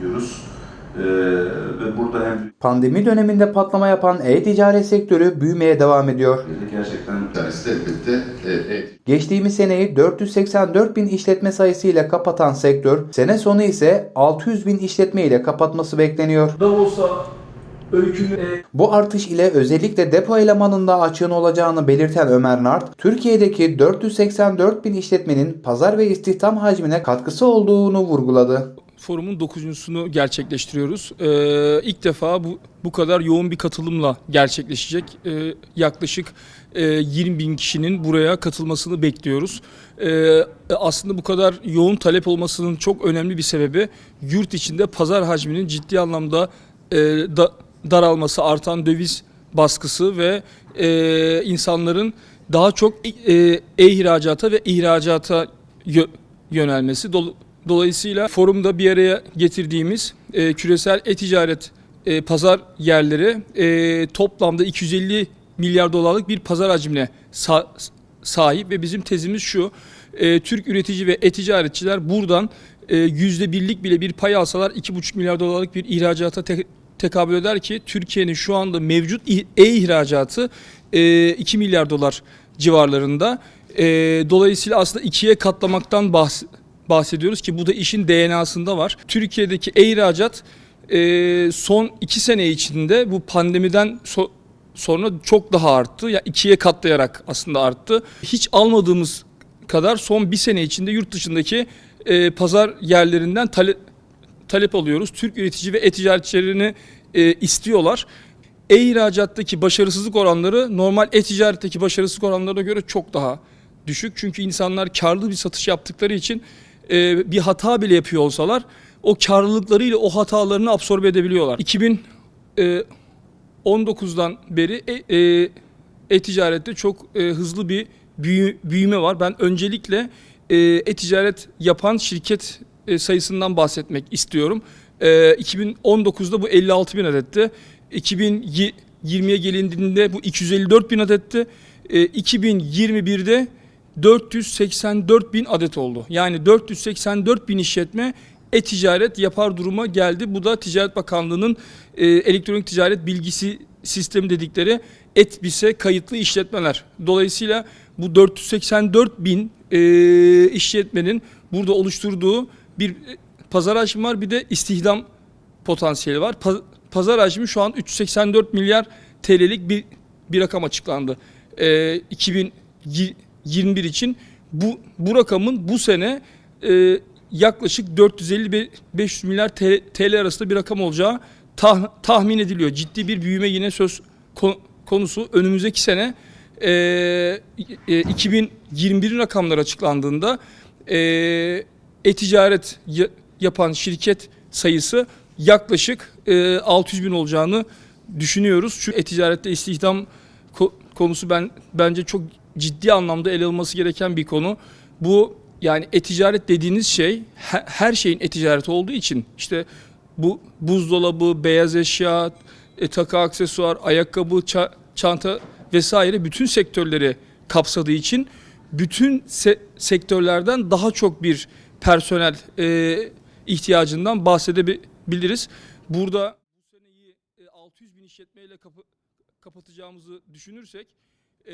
diyoruz. Ee, ve burada hem Pandemi döneminde patlama yapan e-ticaret sektörü büyümeye devam ediyor. Gerçekten Bir tanesi de elbette e, e, Geçtiğimiz seneyi 484 bin işletme sayısı ile kapatan sektör, sene sonu ise 600 bin işletme ile kapatması bekleniyor. Davos'a öykünü e, Bu artış ile özellikle depo elemanında açığın olacağını belirten Ömer Nart, Türkiye'deki 484 bin işletmenin pazar ve istihdam hacmine katkısı olduğunu vurguladı. Forumun dokuzuncusunu gerçekleştiriyoruz. Ee, ilk defa bu bu kadar yoğun bir katılımla gerçekleşecek. Ee, yaklaşık e, 20 bin kişinin buraya katılmasını bekliyoruz. Ee, aslında bu kadar yoğun talep olmasının çok önemli bir sebebi yurt içinde pazar hacminin ciddi anlamda e, da- daralması, artan döviz baskısı ve e, insanların daha çok e, e-ihracata ve ihracata yö- yönelmesi. Dol- Dolayısıyla forumda bir araya getirdiğimiz e, küresel e-ticaret e, pazar yerleri e, toplamda 250 milyar dolarlık bir pazar hacmine sa- sahip ve bizim tezimiz şu. e, Türk üretici ve e-ticaretçiler buradan e, yüzde birlik bile bir pay alsalar 2,5 milyar dolarlık bir ihracata te- tekabül eder ki Türkiye'nin şu anda mevcut e-ihracatı e, 2 milyar dolar civarlarında. E, dolayısıyla aslında ikiye katlamaktan bahs- bahsediyoruz ki bu da işin DNA'sında var. Türkiye'deki e-ihracat e, son iki sene içinde bu pandemiden so- sonra çok daha arttı. Ya ikiye katlayarak aslında arttı. Hiç almadığımız kadar son bir sene içinde yurt dışındaki e, pazar yerlerinden tale- talep alıyoruz. Türk üretici ve e-ticaretçilerini e, istiyorlar. E-ihracattaki başarısızlık oranları normal e-ticaretteki başarısızlık oranlarına göre çok daha düşük. Çünkü insanlar karlı bir satış yaptıkları için e, bir hata bile yapıyor olsalar o karlılıklarıyla o hatalarını absorbe edebiliyorlar. 2019'dan beri e- e, e-ticarette çok e, hızlı bir büyü- büyüme var. Ben öncelikle e, e-ticaret yapan şirket e, sayısından bahsetmek istiyorum. E, 2019'da bu 56 bin adetti. 2020'ye gelindiğinde bu 254 bin adetti. E, 2021'de 484 bin adet oldu. Yani 484 bin işletme e-ticaret yapar duruma geldi. Bu da Ticaret Bakanlığı'nın e, elektronik ticaret bilgisi sistemi dedikleri etbise kayıtlı işletmeler. Dolayısıyla bu 484 bin e, işletmenin burada oluşturduğu bir e, pazar hacmi var bir de istihdam potansiyeli var. Pazar hacmi şu an 384 milyar TL'lik bir, bir rakam açıklandı. E, 2000 21 için bu, bu rakamın bu sene e, yaklaşık 450-500 milyar TL, arasında bir rakam olacağı tah, tahmin ediliyor. Ciddi bir büyüme yine söz konusu. Önümüzdeki sene e, e, 2021 rakamları açıklandığında e, e-ticaret e yapan şirket sayısı yaklaşık e, 600 bin olacağını düşünüyoruz. Çünkü e-ticarette istihdam konusu ben bence çok ciddi anlamda ele alınması gereken bir konu. Bu yani e-ticaret dediğiniz şey he- her şeyin e-ticareti olduğu için işte bu buzdolabı, beyaz eşya, e, takı aksesuar, ayakkabı, ça- çanta vesaire bütün sektörleri kapsadığı için bütün se- sektörlerden daha çok bir personel e, ihtiyacından bahsedebiliriz. Burada bu seneyi e, 600 bin işletmeyle kapı- kapatacağımızı düşünürsek e,